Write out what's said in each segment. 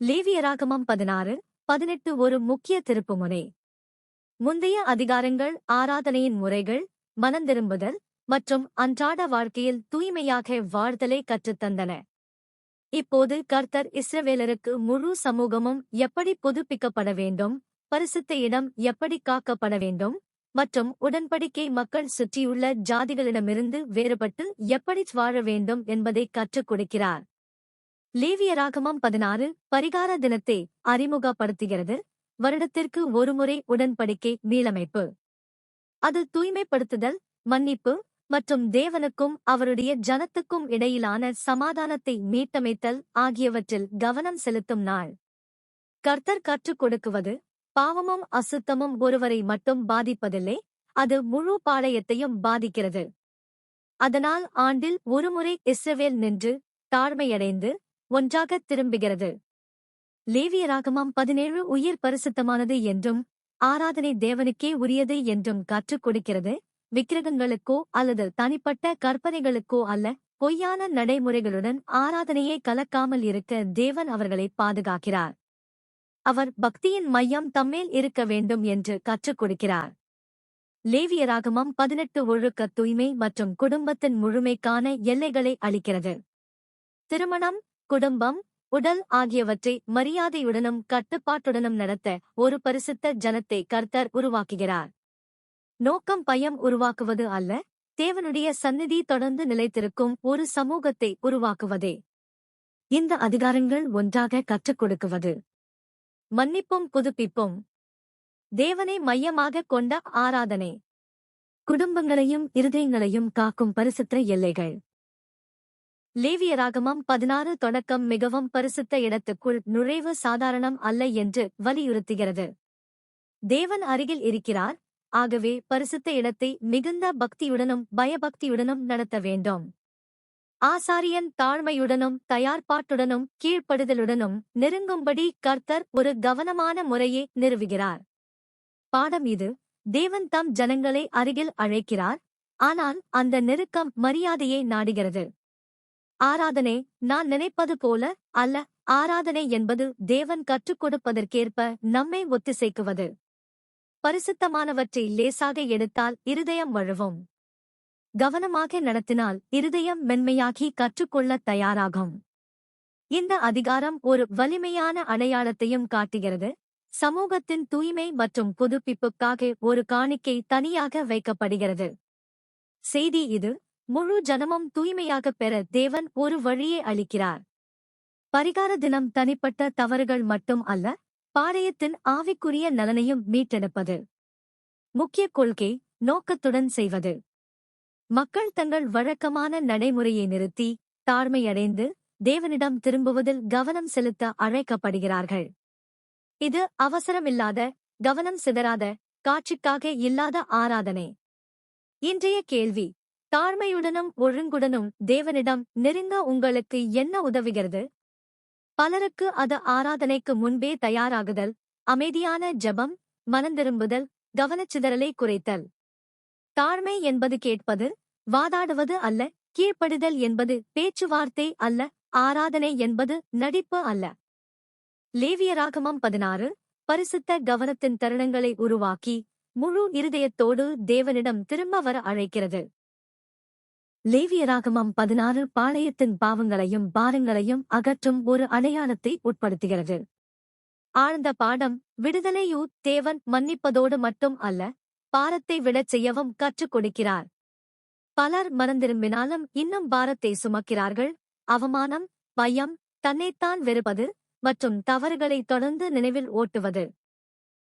லேவியராகமம் பதினாறு பதினெட்டு ஒரு முக்கிய திருப்புமுனை. முந்தைய அதிகாரங்கள் ஆராதனையின் முறைகள் மனந்திரும்புதல் மற்றும் அன்றாட வாழ்க்கையில் தூய்மையாக வாழ்தலை கற்றுத்தந்தன. இப்போது கர்த்தர் இஸ்ரவேலருக்கு முழு சமூகமும் எப்படி புதுப்பிக்கப்பட வேண்டும் பரிசுத்த இடம் எப்படி காக்கப்பட வேண்டும் மற்றும் உடன்படிக்கை மக்கள் சுற்றியுள்ள ஜாதிகளிடமிருந்து வேறுபட்டு எப்படி வாழ வேண்டும் என்பதை கற்றுக் கொடுக்கிறார். லேவியராகமம் பதினாறு பரிகார தினத்தை அறிமுகப்படுத்துகிறது. வருடத்திற்கு ஒருமுறை உடன்படிக்கை மீளமைப்பு. அது தூய்மைப்படுத்துதல் மன்னிப்பு மற்றும் தேவனுக்கும் அவருடைய ஜனத்துக்கும் இடையிலான சமாதானத்தை மீட்டமைத்தல் ஆகியவற்றில் கவனம் செலுத்தும் நாள். கர்த்தர் கற்றுக் கொடுக்குவது பாவமும் அசுத்தமும் ஒருவரை மட்டும் பாதிப்பதில்லை அது முழு பாளையத்தையும் பாதிக்கிறது. அதனால் ஆண்டில் ஒருமுறை இஸ்ரவேல் நின்று தாழ்மையடைந்து ஒன்றாகத் திரும்புகிறது. லேவியராகமம் பதினேழு உயிர் பரிசுத்தமானது என்றும் ஆராதனை தேவனுக்கே உரியது என்றும் கற்றுக் கொடுக்கிறது. விக்கிரகங்களுக்கோ அல்லது தனிப்பட்ட கற்பனைகளுக்கோ அல்ல பொய்யான நடைமுறைகளுடன் ஆராதனையை கலக்காமல் இருக்க தேவன் அவர்களை பாதுகாக்கிறார். அவர் பக்தியின் மையம் தம்மேல் இருக்க வேண்டும் என்று கற்றுக் கொடுக்கிறார். லேவியராகமம் பதினெட்டு ஒழுக்க தூய்மை மற்றும் குடும்பத்தின் முழுமைக்கான எல்லைகளை அளிக்கிறது. திருமணம் குடும்பம் உடல் ஆகியவற்றை மரியாதையுடனும் கட்டுப்பாட்டுடனும் நடத்த ஒரு பரிசுத்த ஜனத்தை கர்த்தர் உருவாக்குகிறார். நோக்கம் பயம் உருவாக்குவது அல்ல தேவனுடைய சந்நிதி தொடர்ந்து நிலைத்திருக்கும் ஒரு சமூகத்தை உருவாக்குவதே. இந்த அதிகாரங்கள் ஒன்றாக கற்றுக் கொடுக்குவது. மன்னிப்பும் புதுப்பிப்பும். தேவனை மையமாக கொண்ட ஆராதனை. குடும்பங்களையும் இருதயங்களையும் காக்கும் பரிசுத்த எல்லைகள். லேவியராகமம் பதினாறு தொடக்கம் மிகவும் பரிசுத்த இடத்துக்குள் நுழைவு சாதாரணம் அல்ல என்று வலியுறுத்துகிறது. தேவன் அருகில் இருக்கிறார் ஆகவே பரிசுத்த இடத்தை மிகுந்த பக்தியுடனும் பயபக்தியுடனும் நடத்த வேண்டும். ஆசாரியன் தாழ்மையுடனும் தயார்பாட்டுடனும் கீழ்ப்படுதலுடனும் நெருங்கும்படி கர்த்தர் ஒரு கவனமான முறையை நிறுவுகிறார். பாடம் இது தேவன் தம் ஜனங்களை அருகில் அழைக்கிறார் ஆனால் அந்த நெருக்கம் மரியாதையை நாடுகிறது. ஆராதனை நான் நினைப்பது போல அல்ல ஆராதனை என்பது தேவன் கற்றுக் கொடுப்பதற்கேற்ப நம்மை ஒத்திசைக்குவது. பரிசுத்தமானவற்றை லேசாக எடுத்தால் இருதயம் வழுவும். கவனமாக நடத்தினால் இருதயம் மென்மையாகி கற்றுக்கொள்ள தயாராகும். இந்த அதிகாரம் ஒரு வலிமையான அடையாளத்தையும் காட்டுகிறது. சமூகத்தின் தூய்மை மற்றும் புதுப்பிப்புக்காக ஒரு காணிக்கை தனியாக வைக்கப்படுகிறது. செய்தி இது முழு ஜனமும் தூய்மையாகப் பெற தேவன் ஒரு வழியை அளிக்கிறார். பரிகார தினம் தனிப்பட்ட தவறுகள் மட்டும் அல்ல பாளையத்தின் ஆவிக்குரிய நலனையும் மீட்டெடுப்பது. முக்கிய கொள்கை நோக்கத்துடன் செய்வது. மக்கள் தங்கள் வழக்கமான நடைமுறையை நிறுத்தி தாழ்மையடைந்து தேவனிடம் திரும்புவதில் கவனம் செலுத்த அழைக்கப்படுகிறார்கள். இது அவசரமில்லாத கவனம் சிதறாத காட்சிக்காக இல்லாத ஆராதனை. இன்றைய கேள்வி தாழ்மையுடனும் ஒழுங்குடனும் தேவனிடம் நெருங்க உங்களுக்கு என்ன உதவுகிறது? பலருக்கு அது ஆராதனைக்கு முன்பே தயாராகுதல் அமைதியான ஜபம் மனந்திரும்புதல் கவனச்சிதறலை குறைத்தல். தாழ்மை என்பது கேட்பது வாதாடுவது அல்ல கீழ்ப்படிதல் என்பது பேச்சுவார்த்தை அல்ல ஆராதனை என்பது நடிப்பு அல்ல. லேவியராகமம் பதினாறு பரிசுத்த கவனத்தின் தருணங்களை உருவாக்கி முழு இருதயத்தோடு தேவனிடம் திரும்ப வர அழைக்கிறது. லேவியராகமம் பதினாறு பாளையத்தின் பாவங்களையும் பாரங்களையும் அகற்றும் ஒரு அடையாளத்தை உட்படுத்துகிறது. ஆழ்ந்த பாடம் விடுதலையூ தேவன் மன்னிப்பதோடு மட்டும் அல்ல பாரத்தை விடச் செய்யவும் கற்றுக் கொடுக்கிறார். பலர் மறந்திரும்பினாலும் இன்னும் பாரத்தை சுமக்கிறார்கள். அவமானம் பயம் தன்னைத்தான் வெறுப்பது மற்றும் தவறுகளை தொடர்ந்து நினைவில் ஓட்டுவது.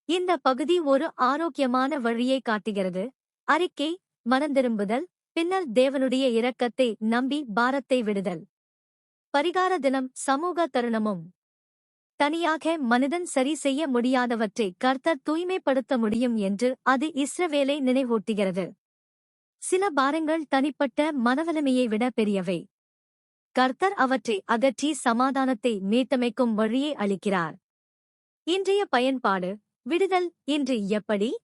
இந்த பகுதி ஒரு ஆரோக்கியமான வழியை காட்டுகிறது. அறிக்கை மனந்திரும்புதல் பின்னர் தேவனுடைய இரக்கத்தை நம்பி பாரத்தை விடுதல். பரிகார தினம் சமூக தருணமும். தனியாக மனிதன் சரி செய்ய முடியாதவற்றை கர்த்தர் தூய்மைப்படுத்த முடியும் என்று அது இஸ்ரவேலை நினைவூட்டுகிறது. சில பாரங்கள் தனிப்பட்ட மனவலிமையை விட பெரியவை. கர்த்தர் அவற்றை அகற்றி சமாதானத்தை மீட்டமைக்கும் வழியை அளிக்கிறார். இன்றைய பயன்பாடு விடுதல் இன்று எப்படி?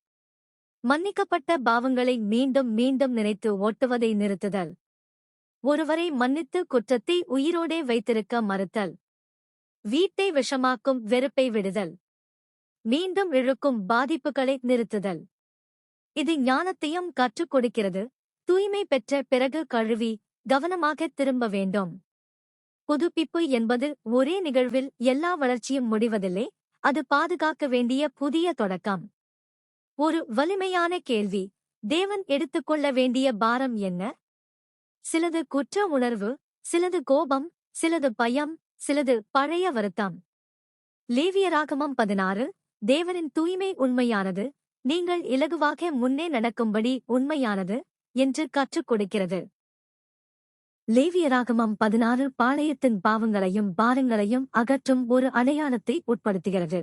மன்னிக்கப்பட்ட பாவங்களை மீண்டும் மீண்டும் நினைத்து ஓட்டுவதை நிறுத்துதல். ஒருவரை மன்னித்து குற்றத்தை உயிரோடே வைத்திருக்க மறுத்தல். வீட்டை விஷமாக்கும் வெறுப்பை விடுதல். மீண்டும் இழுக்கும் பாதிப்புகளை நிறுத்துதல். இது ஞானத்தையும் கற்றுக் கொடுக்கிறது. தூய்மை பெற்ற பிறகு கழுவி கவனமாக திரும்ப வேண்டும். புதுப்பிப்பு என்பது ஒரே நிகழ்வில் எல்லா வளர்ச்சியும் முடிவதில்லை. அது பாதுகாக்க வேண்டிய புதிய தொடக்கம். ஒரு வலிமையான கேள்வி. தேவன் எடுத்துக்கொள்ள வேண்டிய பாரம் என்ன? சிலது குற்ற உணர்வு சிலது கோபம் சிலது பயம் சிலது பழைய வருத்தம். லேவியராகமம் பதினாறு தேவனின் தூய்மை உண்மையானது நீங்கள் இலகுவாக முன்னே நடக்கும்படி உண்மையானது என்று கற்றுக் கொடுக்கிறது. லேவியராகமம் பதினாறு பாளையத்தின் பாவங்களையும் பாரங்களையும் அகற்றும் ஒரு அடையாளத்தை உட்படுத்துகிறது.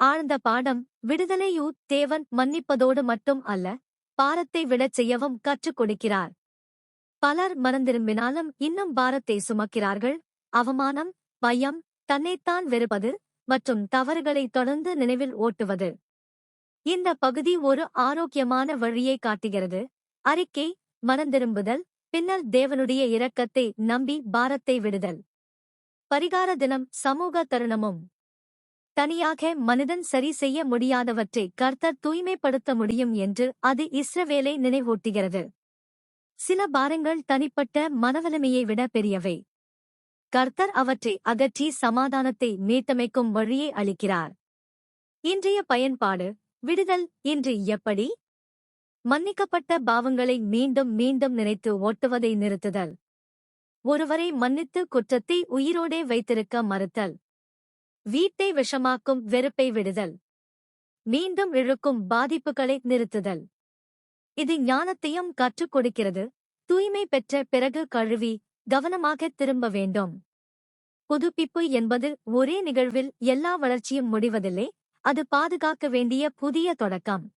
ஆழ்ந்த பாடம் விடுதலையூ தேவன் மன்னிப்பதோடு மட்டும் அல்ல பாரத்தை விடச் செய்யவும் கற்றுக் கொடுக்கிறார். பலர் மறந்திரும்பினாலும் இன்னும் பாரத்தை சுமக்கிறார்கள். அவமானம் பயம் தன்னைத்தான் வெறுப்பது மற்றும் தவறுகளை தொடர்ந்து நினைவில் ஓட்டுவது. இந்த பகுதி ஒரு ஆரோக்கியமான வழியை காட்டுகிறது. அறிக்கை மனந்திரும்புதல் பின்னர் தேவனுடைய இரக்கத்தை நம்பி பாரத்தை விடுதல். பரிகார தினம் சமூக தருணமும். தனியாக மனிதன் சரி செய்ய முடியாதவற்றை கர்த்தர் தூய்மைப்படுத்த முடியும் என்று அது இஸ்ரவேலை நினைவூட்டுகிறது. சில பாரங்கள் தனிப்பட்ட மனவலிமையை விட பெரியவை. கர்த்தர் அவற்றை அகற்றி சமாதானத்தை மீட்டமைக்கும் வழியை அளிக்கிறார். இன்றைய பயன்பாடு விடுதல் இன்று எப்படி? மன்னிக்கப்பட்ட பாவங்களை மீண்டும் மீண்டும் நினைத்து ஓட்டுவதை நிறுத்துதல். ஒருவரை மன்னித்து குற்றத்தை உயிரோடே வைத்திருக்க மறுத்தல். வீட்டை விஷமாக்கும் வெறுப்பை விடுதல். மீண்டும் இழுக்கும் பாதிப்புகளை நிறுத்துதல். இது ஞானத்தையும் கற்றுக் கொடுக்கிறது. தூய்மை பெற்ற பிறகு கழுவி கவனமாக திரும்ப வேண்டும். புதுப்பிப்பு என்பது ஒரே நிகழ்வில் எல்லா வளர்ச்சியும் முடிவதில்லை. அது பாதுகாக்க வேண்டிய புதிய தொடக்கம்.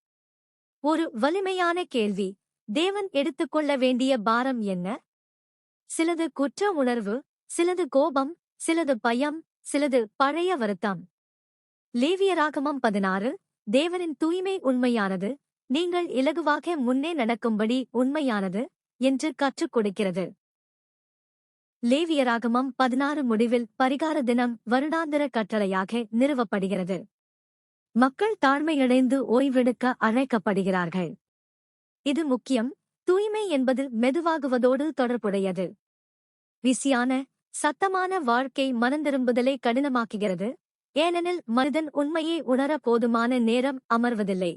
ஒரு வலிமையான கேள்வி. தேவன் எடுத்துக்கொள்ள வேண்டிய பாரம் என்ன? சிலது குற்ற உணர்வு சிலது கோபம் சிலது பயம் சிலது பழைய வருத்தம். லேவியராகமம் பதினாறு தேவனின் தூய்மை உண்மையானது நீங்கள் இலகுவாக முன்னே நடக்கும்படி உண்மையானது என்று கற்றுக் கொடுக்கிறது. லேவியராகமம் பதினாறு முடிவில் பரிகார தினம் வருடாந்திர கட்டளையாக நிறுவப்படுகிறது. மக்கள் தாழ்மையடைந்து ஓய்வெடுக்க அழைக்கப்படுகிறார்கள். இது முக்கியம் தூய்மை என்பது மெதுவாகுவதோடு தொடர்புடையது. விசியான சத்தமான வாழ்க்கை மனந்திரும்புதலை கடினமாக்குகிறது. ஏனெனில் மனிதன் உண்மையை உணர போதுமான நேரம் அமர்வதில்லை.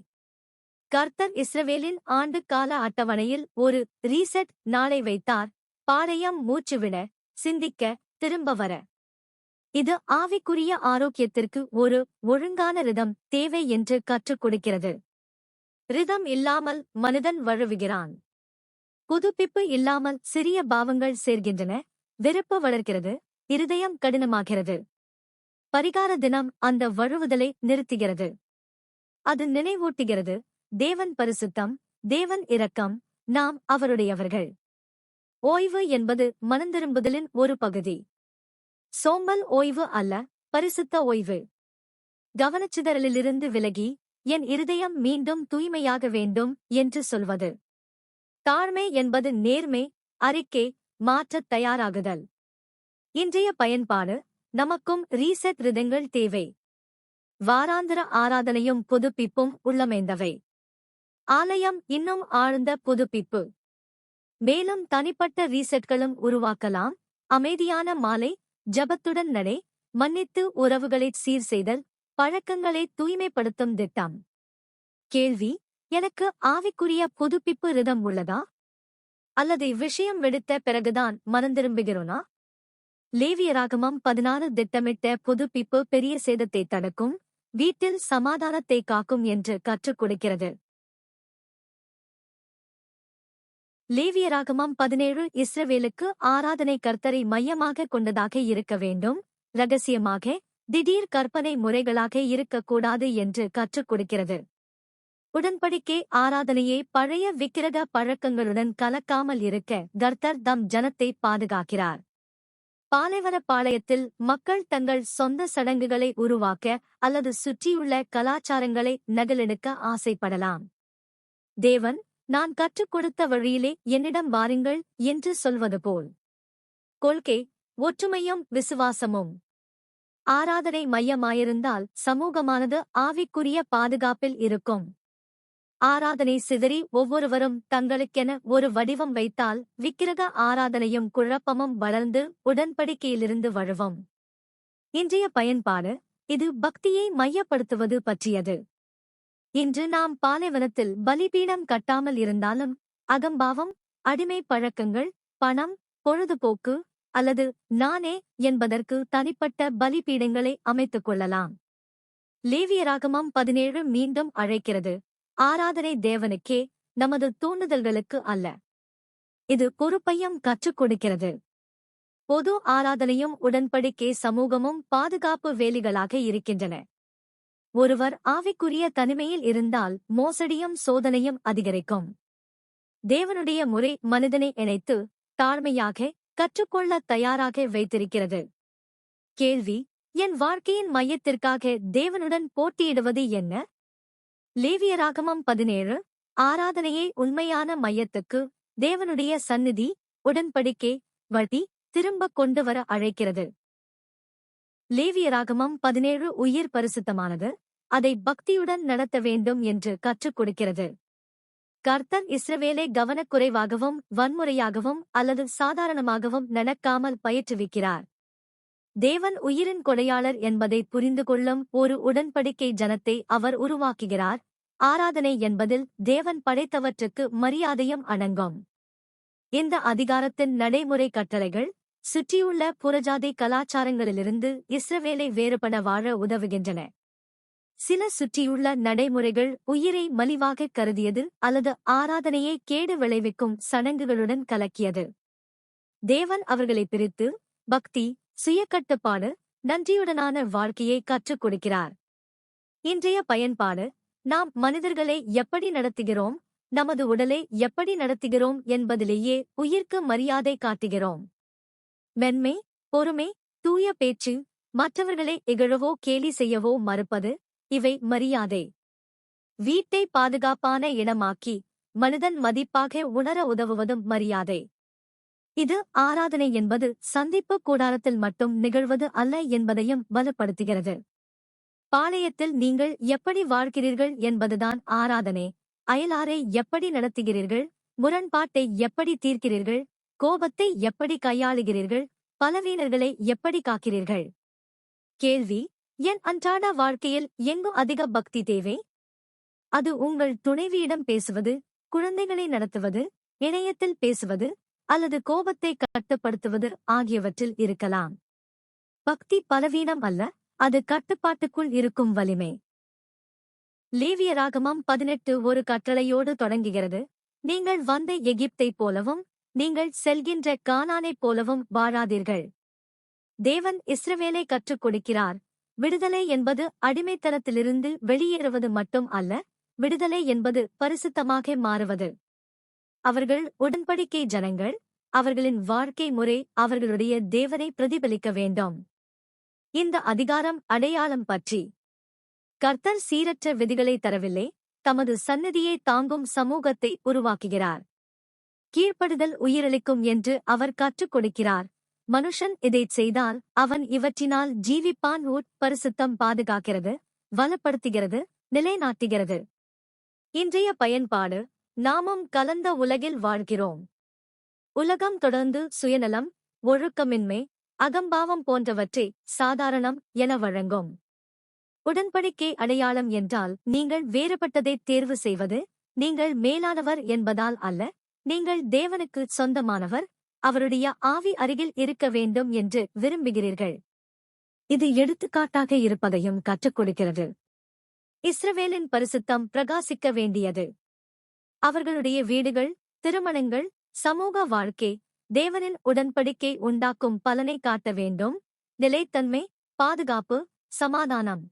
கர்த்தர் இஸ்ரவேலின் ஆண்டு கால அட்டவணையில் ஒரு ரீசெட் நாளை வைத்தார். பாளையம் மூச்சுவிட சிந்திக்க திரும்ப வர. இது ஆவிக்குரிய ஆரோக்கியத்திற்கு ஒரு ஒழுங்கான ரிதம் தேவை என்று கற்றுக் கொடுக்கிறது. ரிதம் இல்லாமல் மனிதன் வழுவுகிறான். புதுப்பிப்பு இல்லாமல் சிறிய பாவங்கள் சேர்கின்றன. வெறுப்பு வளர்க்கிறது இருதயம் கடினமாகிறது. பரிகார தினம் அந்த வழுவுதலை நிறுத்துகிறது. அது நினைவூட்டுகிறது தேவன் பரிசுத்தம் தேவன் இரக்கம் நாம் அவருடையவர்கள். ஓய்வு என்பது மனந்திரும்புதலின் ஒரு பகுதி. சோம்பல் ஓய்வு அல்ல பரிசுத்த ஓய்வு. கவனச்சிதறலிலிருந்து விலகி என் இருதயம் மீண்டும் தூய்மையாக வேண்டும் என்று சொல்வது. தாழ்மை என்பது நேர்மை அறிக்கை மாற்றத் தயாராகுதல். இன்றைய பயன்பாடு நமக்கும் ரீசெட் ரிதங்கள் தேவை. வாராந்திர ஆராதனையும் புதுப்பிப்பும் உள்ளமைந்தவை. ஆலயம் இன்னும் ஆழ்ந்த புதுப்பிப்பு. மேலும் தனிப்பட்ட ரீசெட்களும் உருவாக்கலாம். அமைதியான மாலை ஜபத்துடன் நடை மன்னித்து உறவுகளை சீர் செய்தல் பழக்கங்களை தூய்மைப்படுத்தும் திட்டம். கேள்வி எனக்கு ஆவிக்குரிய புதுப்பிப்பு ரிதம் உள்ளதா? அல்லது இவ்விஷயம் வெடித்த பிறகுதான் மனந்திரும்புகிறோனா லேவியராகமம் பதினாறு திட்டமிட்ட புதுப்பிப்பு பெரிய சேதத்தை தடுக்கும் வீட்டில் சமாதானத்தை காக்கும் என்று கற்றுக் கொடுக்கிறது. லேவியராகமம் பதினேழு இஸ்ரவேலுக்கு ஆராதனை கர்த்தரை மையமாக கொண்டதாக இருக்க வேண்டும் ரகசியமாக திடீர் கற்பனை முறைகளாக இருக்கக்கூடாது என்று கற்றுக் கொடுக்கிறது. உடன்படிக்கை ஆராதனையை பழைய விக்கிரக பழக்கங்களுடன் கலக்காமல் இருக்க கர்த்தர் தம் ஜனத்தை பாதுகாக்கிறார். பாலைவனப்பாளையத்தில் மக்கள் தங்கள் சொந்த சடங்குகளை உருவாக்க அல்லது சுற்றியுள்ள கலாச்சாரங்களை நகலெடுக்க ஆசைப்படலாம். தேவன் நான் கற்றுக் கொடுத்த வழியிலே என்னிடம் வாருங்கள் என்று சொல்வது போல். கொள்கை ஒற்றுமையும் விசுவாசமும். ஆராதனை மையமாயிருந்தால் சமூகமானது ஆவிக்குரிய பாதுகாப்பில் இருக்கும். ஆராதனை சிதறி ஒவ்வொருவரும் தங்களுக்கென ஒரு வடிவம் வைத்தால் விக்கிரக ஆராதனையும் குழப்பமும் வளர்ந்து உடன்படிக்கையிலிருந்து வழுவும். இன்றைய பயன்பாடு இது பக்தியை மையப்படுத்துவது பற்றியது. இன்று நாம் பாலைவனத்தில் பலிபீடம் கட்டாமல் இருந்தாலும் அகம்பாவம் அடிமை பழக்கங்கள் பணம் பொழுதுபோக்கு அல்லது நானே என்பதற்கு தனிப்பட்ட பலிபீடங்களை அமைத்துக் கொள்ளலாம். லேவியராகமம் பதினேழு மீண்டும் அழைக்கிறது. ஆராதனை தேவனுக்கே நமது தூண்டுதல்களுக்கு அல்ல. இது பொறுப்பையும் கற்றுக் கொடுக்கிறது. பொது ஆராதனையும் உடன்படிக்கை சமூகமும் பாதுகாப்பு வேலிகளாக இருக்கின்றன. ஒருவர் ஆவிக்குரிய தனிமையில் இருந்தால் மோசடியும் சோதனையும் அதிகரிக்கும். தேவனுடைய முறை மனிதனை இணைத்து தாழ்மையாக கற்றுக்கொள்ள தயாராக வைத்திருக்கிறது. கேள்வி என் வாழ்க்கையின் மையத்திற்காக தேவனுடன் போட்டியிடுவது என்ன? லேவியராகமம் பதினேழு ஆராதனையை உண்மையான மையத்துக்கு தேவனுடைய சந்நிதி உடன்படிக்கை வட்டி திரும்பக் கொண்டு வர அழைக்கிறது. லேவியராகமம் பதினேழு உயிர் பரிசுத்தமானது அதை பக்தியுடன் நடத்த வேண்டும் என்று கற்றுக் கொடுக்கிறது. கர்த்தர் இஸ்ரவேலை கவனக்குறைவாகவும் வன்முறையாகவும் அல்லது சாதாரணமாகவும் நடக்காமல் பயிற்றுவிக்கிறார். தேவன் உயிரின் கொடையாளர் என்பதை புரிந்து கொள்ளும் ஒரு உடன்படிக்கை ஜனத்தை அவர் உருவாக்குகிறார். ஆராதனை என்பதில் தேவன் படைத்தவற்றுக்கு மரியாதையும் அடங்கும். இந்த அதிகாரத்தின் நடைமுறை கட்டளைகள் சுற்றியுள்ள புறஜாதி கலாச்சாரங்களிலிருந்து இஸ்ரவேலை வேறுபட வாழ உதவுகின்றன. சில சுற்றியுள்ள நடைமுறைகள் உயிரை மலிவாக கருதியது அல்லது ஆராதனையை கேடு விளைவிக்கும் சடங்குகளுடன் கலக்கியது. தேவன் அவர்களை பிரித்து பக்தி சுயக்கட்டுப்பாடு நன்றியுடனான வாழ்க்கையை கற்றுக் கொடுக்கிறார். இன்றைய பயன்பாடு நாம் மனிதர்களை எப்படி நடத்துகிறோம் நமது உடலை எப்படி நடத்துகிறோம் என்பதிலேயே உயிர்க்கு மரியாதை காட்டுகிறோம். மென்மை பொறுமை தூய பேச்சு மற்றவர்களை இகழவோ கேலி செய்யவோ மறுப்பது இவை மரியாதை. வீட்டை பாதுகாப்பான இடமாக்கி மனிதன் மதிப்பாக உணர உதவுவதும் மரியாதை. இது ஆராதனை என்பது சந்திப்பு கூடாரத்தில் மட்டும் நிகழ்வது அல்ல என்பதையும் வலுப்படுத்துகிறது. பாளையத்தில் நீங்கள் எப்படி வாழ்கிறீர்கள் என்பதுதான் ஆராதனை. அயலாரை எப்படி நடத்துகிறீர்கள்? முரண்பாட்டை எப்படி தீர்க்கிறீர்கள்? கோபத்தை எப்படி கையாளுகிறீர்கள்? பலவீனர்களை எப்படி காக்கிறீர்கள்? கேள்வி என் அன்றாட வாழ்க்கையில் எங்கு அதிக பக்தி தேவை? அது உங்கள் துணைவியிடம் பேசுவது குழந்தைகளை நடத்துவது இணையத்தில் பேசுவது அல்லது கோபத்தை கட்டுப்படுத்துவது ஆகியவற்றில் இருக்கலாம். பக்தி பலவீனம் அல்ல அது கட்டுப்பாட்டுக்குள் இருக்கும் வலிமை. லேவியராகமம் பதினெட்டு ஒரு கட்டளையோடு தொடங்குகிறது. நீங்கள் வந்த எகிப்தைப் போலவும் நீங்கள் செல்கின்ற கானானைப் போலவும் வாழாதீர்கள். தேவன் இஸ்ரவேலை கற்றுக் கொடுக்கிறார். விடுதலை என்பது அடிமைத்தனத்திலிருந்து வெளியேறுவது மட்டும் அல்ல விடுதலை என்பது பரிசுத்தமாக மாறுவது. அவர்கள் உடன்படிக்கை ஜனங்கள் அவர்களின் வாழ்க்கை முறை அவர்களுடைய தேவனை பிரதிபலிக்க வேண்டும். இந்த அதிகாரம் அடையாளம் பற்றி. கர்த்தர் சீரற்ற விதிகளை தரவில்லை தமது சன்னதியை தாங்கும் சமூகத்தை உருவாக்குகிறார். கீழ்ப்படுதல் உயிரளிக்கும் என்று அவர் கற்றுக் கொடுக்கிறார். மனுஷன் இதைச் செய்தால் அவன் இவற்றினால் ஜீவிப்பான் உட்பரிசுத்தம் பாதுகாக்கிறது வலப்படுத்துகிறது நிலைநாட்டுகிறது. இன்றைய பயன்பாடு நாமும் கலந்த உலகில் வாழ்கிறோம். உலகம் தொடர்ந்து சுயநலம் ஒழுக்கமின்மை அகம்பாவம் போன்றவற்றை சாதாரணம் என வழங்கும். உடன்படிக்கை அடையாளம் என்றால் நீங்கள் வேறுபட்டதை தேர்வு செய்வது நீங்கள் மேலானவர் என்பதால் அல்ல நீங்கள் தேவனுக்கு சொந்தமானவர் அவருடைய ஆவி அருகில் இருக்க வேண்டும் என்று விரும்புகிறீர்கள். இது எடுத்துக்காட்டாக இருப்பதையும் கற்றுக் கொடுக்கிறது. இஸ்ரவேலின் பரிசுத்தம் பிரகாசிக்க வேண்டியது. அவர்களுடைய வீடுகள் திருமணங்கள் சமூக வாழ்க்கை தேவனின் உடன்படிக்கை உண்டாக்கும் பலனை காட்ட வேண்டும். நிலைத்தன்மை பாதுகாப்பு சமாதானம்.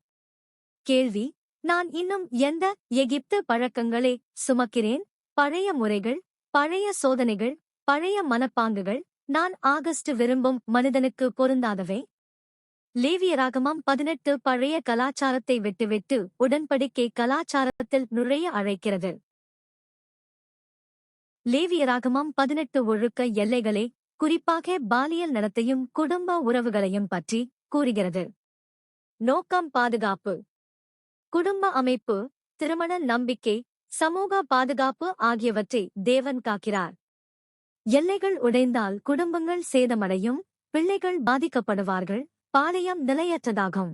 கேள்வி நான் இன்னும் எந்த எகிப்து பழக்கங்களை சுமக்கிறேன்? பழைய முறைகள் பழைய சோதனைகள் பழைய மனப்பாங்குகள் நான் ஆகஸ்ட் விரும்பும் மனிதனுக்கு பொருந்தாதவை? லேவியராகமம் பதினெட்டு பழைய கலாச்சாரத்தை விட்டுவிட்டு உடன்படிக்கை கலாச்சாரத்தில் நுழைய அழைக்கிறது. லேவியராகமம் பதினெட்டு ஒழுக்க எல்லைகளே குறிப்பாக பாலியல் நடத்தையும் குடும்ப உறவுகளையும் பற்றி கூறுகிறது. நோக்கம் பாதுகாப்பு. குடும்ப அமைப்பு திருமண நம்பிக்கை சமூக பாதுகாப்பு ஆகியவற்றை தேவன் காக்கிறார். எல்லைகள் உடைந்தால் குடும்பங்கள் சேதமடையும் பிள்ளைகள் பாதிக்கப்படுவார்கள் பாளையம் நிலையற்றதாகும்.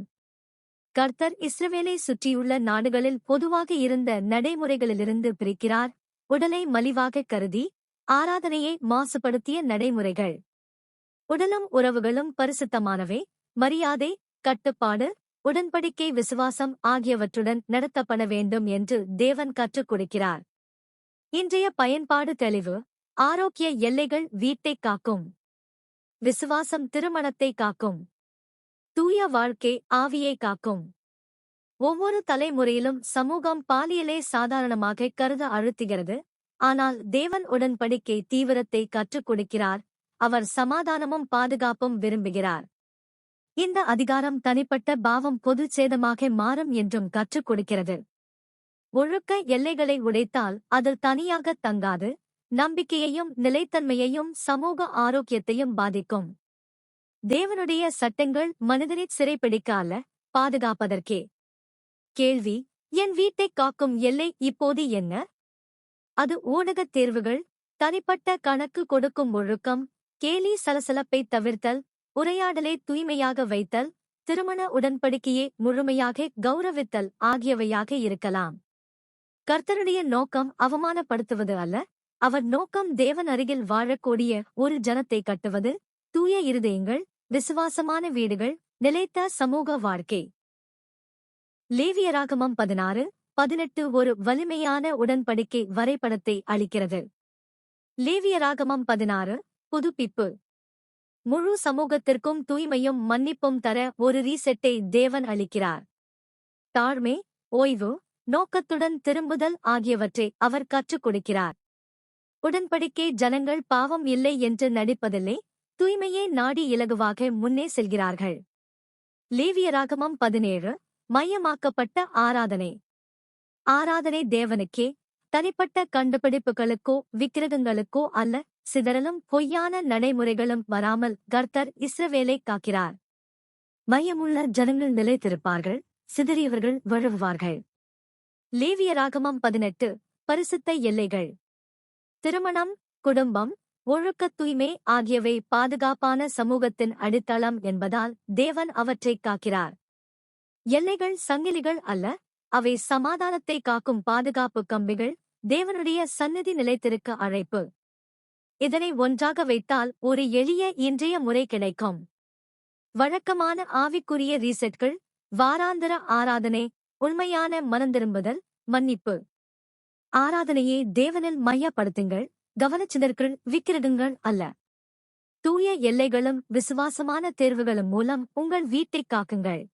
கர்த்தர் இஸ்ரவேலை சுற்றியுள்ள நாடுகளில் பொதுவாக இருந்த நடைமுறைகளிலிருந்து பிரிக்கிறார் உடலை மலிவாகக் கருதி ஆராதனையை மாசுபடுத்திய நடைமுறைகள். உடலும் உறவுகளும் பரிசுத்தமானவை. மரியாதை கட்டுப்பாடு உடன்படிக்கை விசுவாசம் ஆகியவற்றுடன் நடத்தப்பட வேண்டும் என்று தேவன் கற்றுக் கொடுக்கிறார். இன்றைய பயன்பாடு தெளிவு. ஆரோக்கிய எல்லைகள் வீட்டைக் காக்கும். விசுவாசம் திருமணத்தை காக்கும். தூய வாழ்க்கை ஆவியை காக்கும். ஒவ்வொரு தலைமுறையிலும் சமூகம் பாலியலை சாதாரணமாக கருத அழுத்துகிறது. ஆனால் தேவன் உடன்படிக்கை தீவிரத்தை கற்றுக் கொடுக்கிறார். அவர் சமாதானமும் பாதுகாப்பும் விரும்புகிறார். இந்த அதிகாரம் தனிப்பட்ட பாவம் பொது சேதமாக மாறும் என்றும் கற்றுக் கொடுக்கிறது. ஒழுக்க எல்லைகளை உடைத்தால் அது தனியாக தங்காது. நம்பிக்கையையும் நிலைத்தன்மையையும் சமூக ஆரோக்கியத்தையும் பாதிக்கும். தேவனுடைய சட்டங்கள் மனிதனை சிறைப்பிடிக்க அல்ல பாதுகாப்பதற்கே. கேள்வி என் வீட்டைக் காக்கும் எல்லை இப்போது என்ன? அது ஊடகத் தேர்வுகள் தனிப்பட்ட கணக்கு கொடுக்கும் ஒழுக்கம் கேலி சலசலப்பை தவிர்த்தல் உரையாடலை தூய்மையாக வைத்தல் திருமண உடன்படிக்கையை முழுமையாக கௌரவித்தல் ஆகியவையாக இருக்கலாம். கர்த்தருடைய நோக்கம் அவமானப்படுத்துவது அல்ல அவர் நோக்கம் தேவன் அருகில் வாழக்கூடிய ஒரு ஜனத்தை கட்டுவது தூய இருதயங்கள் விசுவாசமான வீடுகள் நிலைத்த சமூக வாழ்க்கை. லேவியராகமம் பதினாறு பதினெட்டு ஒரு வலிமையான உடன்படிக்கை வரைபடத்தை அளிக்கிறது. லேவியராகமம் பதினாறு புதுப்பிப்பு. முழு சமூகத்திற்கும் தூய்மையும் மன்னிப்பும் தர ஒரு ரீசெட்டை தேவன் அளிக்கிறார். தாழ்மை ஓய்வு நோக்கத்துடன் திரும்புதல் ஆகியவற்றை அவர் கற்றுக் கொடுக்கிறார். உடன்படிக்கை ஜனங்கள் பாவம் இல்லை என்று நடிப்பதில்லை தூய்மையே நாடி இலகுவாக முன்னே செல்கிறார்கள். லேவியராகமம் பதினேழு மையமாக்கப்பட்ட ஆராதனை. ஆராதனை தேவனுக்கே தனிப்பட்ட கண்டுபிடிப்புகளுக்கோ விக்கிரகங்களுக்கோ அல்ல சிதறலும் பொய்யான நடைமுறைகளும் வராமல் கர்த்தர் இஸ்ரவேலை காக்கிறார். மையமுள்ள ஜனங்கள் நிலைத்திருப்பார்கள் சிதறியவர்கள் வழுவுவார்கள். லேவியராகமம் பதினெட்டு பரிசுத்த எல்லைகள். திருமணம் குடும்பம் ஒழுக்கத் தூய்மை ஆகியவை பாதுகாப்பான சமூகத்தின் அடித்தளம் என்பதால் தேவன் அவற்றைக் காக்கிறார். எல்லைகள் சங்கிலிகள் அல்ல அவை சமாதானத்தை காக்கும் பாதுகாப்பு கம்பிகள் தேவனுடைய சந்நிதி நிலைத்திருக்க அழைப்பு. இதனை ஒன்றாக வைத்தால் ஒரு எளிய இன்றைய முறை கிடைக்கும். வழக்கமான ஆவிக்குரிய ரீசெட்கள் வாராந்திர ஆராதனை உண்மையான மனந்திரும்புதல் மன்னிப்பு. ஆராதனையை தேவனில் மையப்படுத்துங்கள் கவனச்சிதற்கள் விக்கிரகங்கள் அல்ல. தூய எல்லைகளும் விசுவாசமான தேர்வுகளும் மூலம் உங்கள் வீட்டைக் காக்குங்கள்.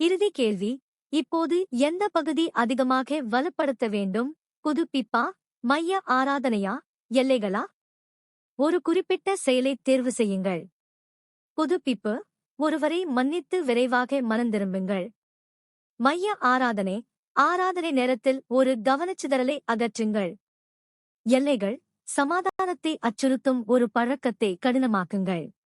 இறுதி கேள்வி இப்போது எந்த பகுதி அதிகமாக வலுப்படுத்த வேண்டும்? புதுப்பிப்பா மைய ஆராதனையா எல்லைகளா? ஒரு குறிப்பிட்ட செயலை தேர்வு செய்யுங்கள். புதுப்பிப்பு ஒருவரை மன்னித்து விரைவாக மனந்திரும்புங்கள் மைய ஆராதனை ஆராதனை நேரத்தில் ஒரு கவனச்சிதறலை அகற்றுங்கள். எல்லைகள் சமாதானத்தை அச்சுறுத்தும் ஒரு பழக்கத்தை கடினமாக்குங்கள்.